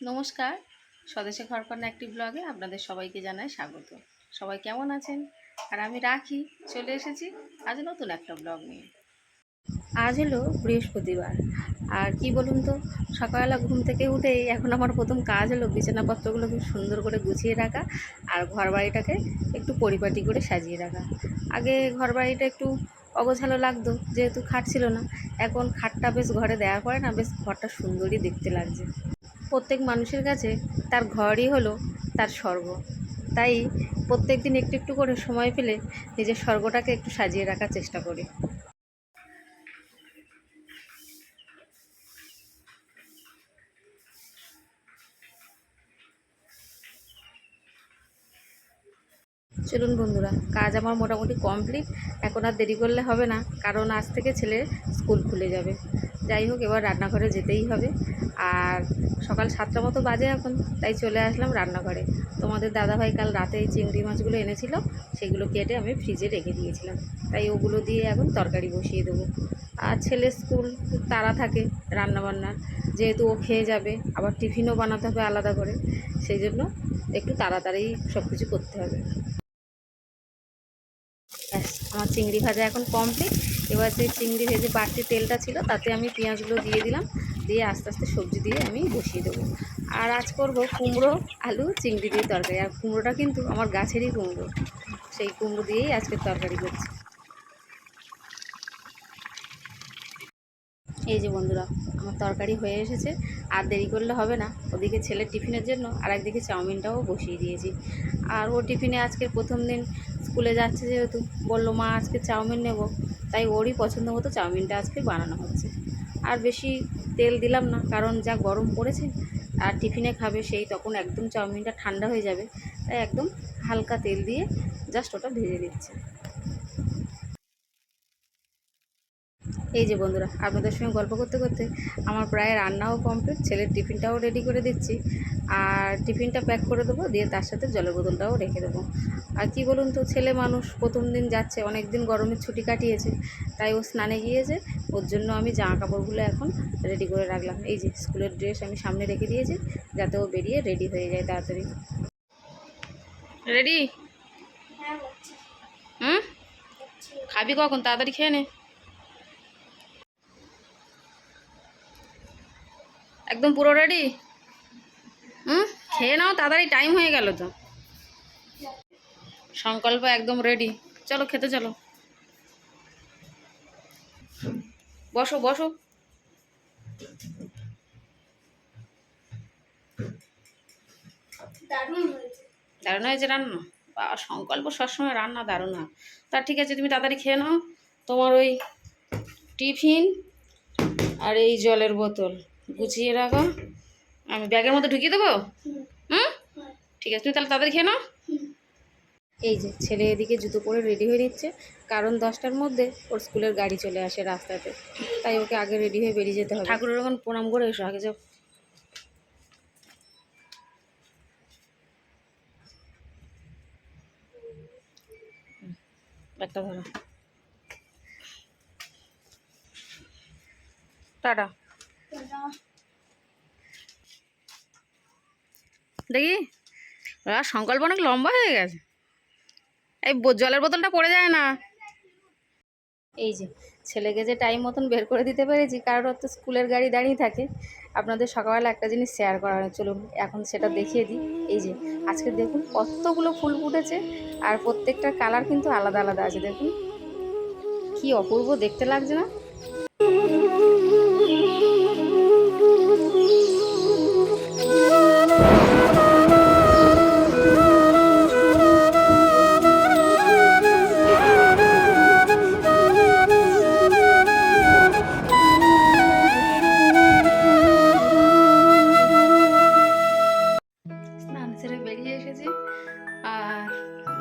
নমস্কার। স্বদেশে ঘরকন্যা একটি ব্লগে আপনাদের সবাইকে জানাই স্বাগত। সবাই কেমন আছেন? আর আমি রাখি, চলে এসেছি আজ নতুন একটা ব্লগ নিয়ে। আজ হলো বৃহস্পতিবার। আর কি বলুন তো, সকালবেলা ঘুম থেকে উঠেই এখন আমার প্রথম কাজ হলো বিছানাপত্রগুলো খুব সুন্দর করে গুছিয়ে রাখা আর ঘর বাড়িটাকে একটু পরিপাটি করে সাজিয়ে রাখা। আগে ঘর বাড়িটা একটু অগোছালো লাগতো, যেহেতু খাট ছিল না। এখন খাটটা বেশ ঘরে দেওয়ার পরে না, বেশ ঘরটা সুন্দরই দেখতে লাগছে। প্রত্যেক মানুষের কাছে তার ঘরই হলো তার স্বর্গ। তাই প্রত্যেক দিন একটু একটু করে সময় পেলে নিজের স্বর্গটাকে একটু সাজিয়ে রাখার চেষ্টা করি। চলুন বন্ধুরা, কাজ আমার মোটামুটি কমপ্লিট। এখন আর দেরি করলে হবে না, কারণ আজ থেকে ছেলে স্কুল খুলে যাবে। যাই হোক, এবার রান্নাঘরে যেতেই হবে। আর সকাল সাতটা মতো বাজে এখন, তাই চলে আসলাম রান্নাঘরে। তোমাদের দাদাভাই কাল রাতে এই চিংড়ি মাছগুলো এনেছিল, সেগুলো কেটে আমি ফ্রিজে রেখে দিয়েছিলাম। তাই ওগুলো দিয়ে এখন তরকারি বসিয়ে দেবো। আর ছেলের স্কুল তারা থাকে রান্নাবান্নার, যেহেতু ও খেয়ে যাবে, আবার টিফিনও বানাতে হবে আলাদা করে, সেই জন্য একটু তাড়াতাড়ি সব কিছু করতে হবে। ব্যাস, আমার চিংড়ি ভাজা এখন কমপ্লিট এবার যে চিংড়ি ভেজে বাড়তি তেলটা ছিল, তাতে আমি পেঁয়াজগুলো দিয়ে দিলাম। দিয়ে আস্তে আস্তে সবজি দিয়ে আমি বসিয়ে দেবো। আর আজ করব কুমড়ো, আলু, চিংড়ি দিয়ে তরকারি। আর কুমড়োটা কিন্তু আমার গাছেরই কুমড়ো। সেই কুমড়ো দিয়েই আজকে তরকারি করছি। এই যে বন্ধুরা, আমার তরকারি হয়ে এসেছে। আর দেরি করলে হবে না। ওদিকে ছেলের টিফিনের জন্য আর একদিকে চাউমিনটাও বসিয়ে দিয়েছি। আর ও টিফিনে আজকের প্রথম দিন স্কুলে যাচ্ছে যেহেতু, বলল, মা, আজকে চাউমিন নেব। তাই ওরই পছন্দ মতো চাউমিনটা আজকে বানানো হচ্ছে। আর বেশি তেল দিলাম না, কারণ যা গরম পড়েছে, আর টিফিনে খাবে সেই তখন একদম চাউমিনটা ঠান্ডা হয়ে যাবে, তাই একদম হালকা তেল দিয়ে জাস্ট ওটা ভেজে দিচ্ছে। এই যে বন্ধুরা, আপনাদের সঙ্গে গল্প করতে করতে আমার প্রায় রান্নাও কমপ্লিট ছেলের টিফিনটাও রেডি করে দিচ্ছি আর টিফিনটা প্যাক করে দেবো দিয়ে তার সাথে জলের বোতলটাও রেখে দেবো। আর কি বলুন তো ছেলে মানুষ প্রথম দিন যাচ্ছে অনেক দিন গরমের ছুটি কাটিয়েছে তাই ও স্নানে গিয়েছে ওর জন্য আমি জামা কাপড়গুলো এখন রেডি করে রাখলাম। এই যে স্কুলের ড্রেস আমি সামনে রেখে দিয়েছি যাতে ও বেরিয়ে রেডি হয়ে যায় তাড়াতাড়ি। রেডি হুম? খাবি কখন? তাড়াতাড়ি খেয়ে নে। একদম পুরো রেডি হুম? খেয়ে নাও তাড়াতাড়ি টাইম হয়ে গেল তো। সংকল্প একদম রেডি চলো খেতে চলো। বসো বসো। দারুণ হয়েছে। দারুণ হয়েছে রান্না? বা সংকল্প সবসময় রান্না দারুণ হয়। তা ঠিক আছে তুমি তাড়াতাড়ি খেয়ে নাও। তোমার ওই টিফিন আর এই জলের বোতল গুছিয়ে রাখো। আমি ব্যাগের মধ্যে ঢুকিয়ে দেবো? হুম, ঠিক আছে তুমি তাহলে তাদের খেয়ে নাও। এই যে ছেলে এদিকে জুতো পরে রেডি হয়ে নিচ্ছে। কারণ দশটার মধ্যে ওর স্কুলের গাড়ি চলে আসে রাস্তাতে। তাই ওকে আগে রেডি হয়ে বেরিয়ে যেতে হবে। ঠাকুরের ওখানে প্রণাম করে এসো আগে যাও। একটা ধরো। টাটা। দেখি। আর সংকল্প অনেক লম্বা হয়ে গেছে। এই জলের বোতলটা পড়ে যায় না। এই যে, ছেলেকে যে টাইম মতন বের করে দিতে পেরেছি, কারণ ওর তো স্কুলের গাড়ি দাঁড়িয়ে থাকে। আপনাদের সকালবেলা একটা জিনিস শেয়ার করা চলুন, এখন সেটা দেখিয়ে দিই। এই যে, আজকে দেখুন কতগুলো ফুল ফুটেছে, আর প্রত্যেকটার কালার কিন্তু আলাদা আলাদা আছে, দেখুন। কি অপূর্ব, দেখতে লাগছে না?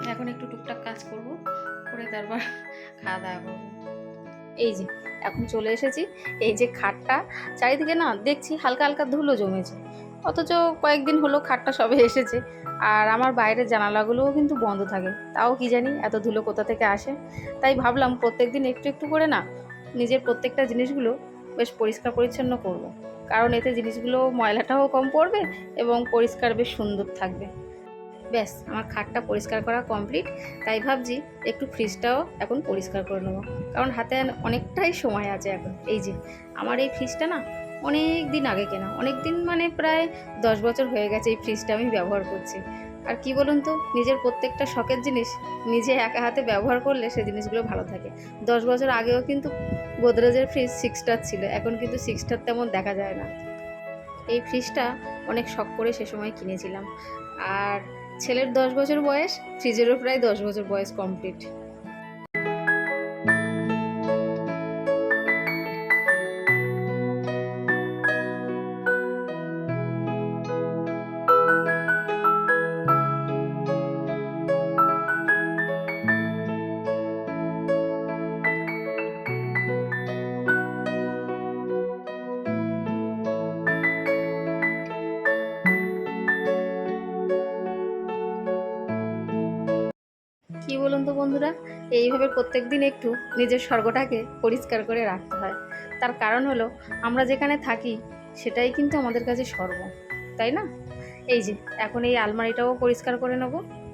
এখন একটু টুকটাক কাজ করব, করে তারপর খাওয়া দাওয়া করব। এই যে, এখন চলে এসেছি। এই যে খাটটা, চারিদিকে না দেখছি হালকা হালকা ধুলো জমেছে। অথচ কয়েকদিন হলো খাটটা সবে এসেছে। আর আমার বাইরের জানালাগুলোও কিন্তু বন্ধ থাকে। তাও কি জানি এত ধুলো কোথা থেকে আসে? তাই ভাবলাম প্রত্যেক দিন একটু একটু করে না নিজের প্রত্যেকটা জিনিসগুলো বেশ পরিষ্কার পরিচ্ছন্ন করব। কারণ এতে জিনিসগুলো ময়লাটাও কম পড়বে এবং পরিষ্কার বেশ সুন্দর থাকবে। ব্যাস, আমার খাটটা পরিষ্কার করা কমপ্লিট তাই ভাবছি একটু ফ্রিজটাও এখন পরিষ্কার করে নেব। কারণ হাতে অনেকটাই সময় আছে এখন। এই যে, আমার এই ফ্রিজটা না অনেক দিন আগে কেনা। অনেক দিন মানে প্রায় দশ বছর হয়ে গেছে এই ফ্রিজটা আমি ব্যবহার করছি। আর কি বলুন তো, নিজের প্রত্যেকটা শখের জিনিস নিজে একা হাতে ব্যবহার করলে সে জিনিসগুলো ভালো থাকে। দশ বছর আগেও কিন্তু গোদরেজের ফ্রিজ সিক্স স্টার ছিল, এখন কিন্তু সিক্স স্টার তেমন দেখা যায় না। এই ফ্রিজটা অনেক শখ করে সে সময় কিনেছিলাম। আর ছেলের দশ বছর বয়স ফ্রিজেরও প্রায় দশ বছর বয়স কমপ্লিট তো বন্ধুরা, এইভাবে প্রত্যেক দিন একটু নিজের স্বর্গটাকে পরিষ্কার করে রাখতে হয়। তার কারণ হলো, আমরা যেখানে থাকি, সেটাই কিন্তু আমাদের কাছে স্বর্গ তাই না? এই যে, এখন এই আলমারিটাও পরিষ্কার করে নেব।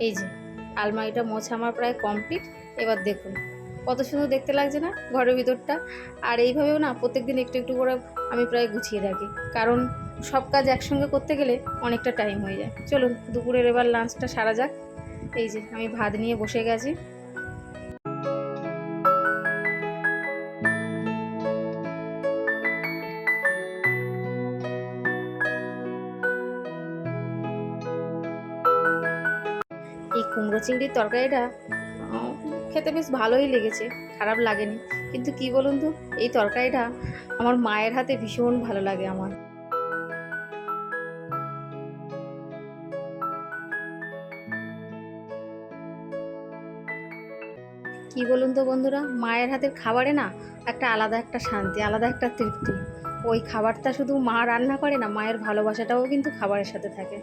এই যে, আলমারিটা মোছা আমার প্রায় কমপ্লিট এবার দেখুন, কত সুন্দর দেখতে লাগছে না ঘরের ভিতরটা? আর এইভাবেও না প্রত্যেক দিন একটু একটু করে আমি প্রায় গুছিয়ে রাখি। কারণ সব কাজ একসঙ্গে করতে গেলে অনেকটা টাইম হয়ে যায়। চলুন, দুপুরের এবার লাঞ্চটা সারা যাক। এই যে, আমি ভাত নিয়ে বসে গেছি। কুমড়ো চিংড়ির তরকারিটা খেতে বেশ ভালোই লেগেছে, খারাপ লাগেনি। কিন্তু কি বলুন তো, এই তরকারিটা আমার মায়ের হাতে ভীষণ ভালো লাগে আমার। কি বলুন তো বন্ধুরা, মায়ের হাতের খাবারে না একটা আলাদা একটা শান্তি, আলাদা একটা তৃপ্তি। ওই খাবারটা শুধু মা রান্না করে না, মায়ের ভালোবাসাটাও কিন্তু খাবারের সাথে থাকে।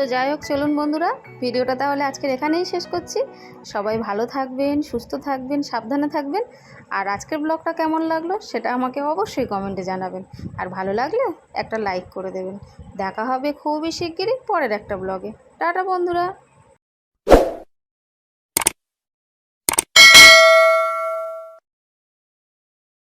তো যাই হোক, চলুন বন্ধুরা, ভিডিওটা তাহলে আজকের এখানেই শেষ করছি। সবাই ভালো থাকবেন, সুস্থ থাকবেন, সাবধানে থাকবেন। আর আজকের ব্লগটা কেমন লাগল সেটা আমাকে অবশ্যই কমেন্টে জানাবেন। আর ভালো লাগলে একটা লাইক করে দেবেন। দেখা হবে খুবই শিগগিরই পরের একটা ব্লগে। টাটা বন্ধুরা।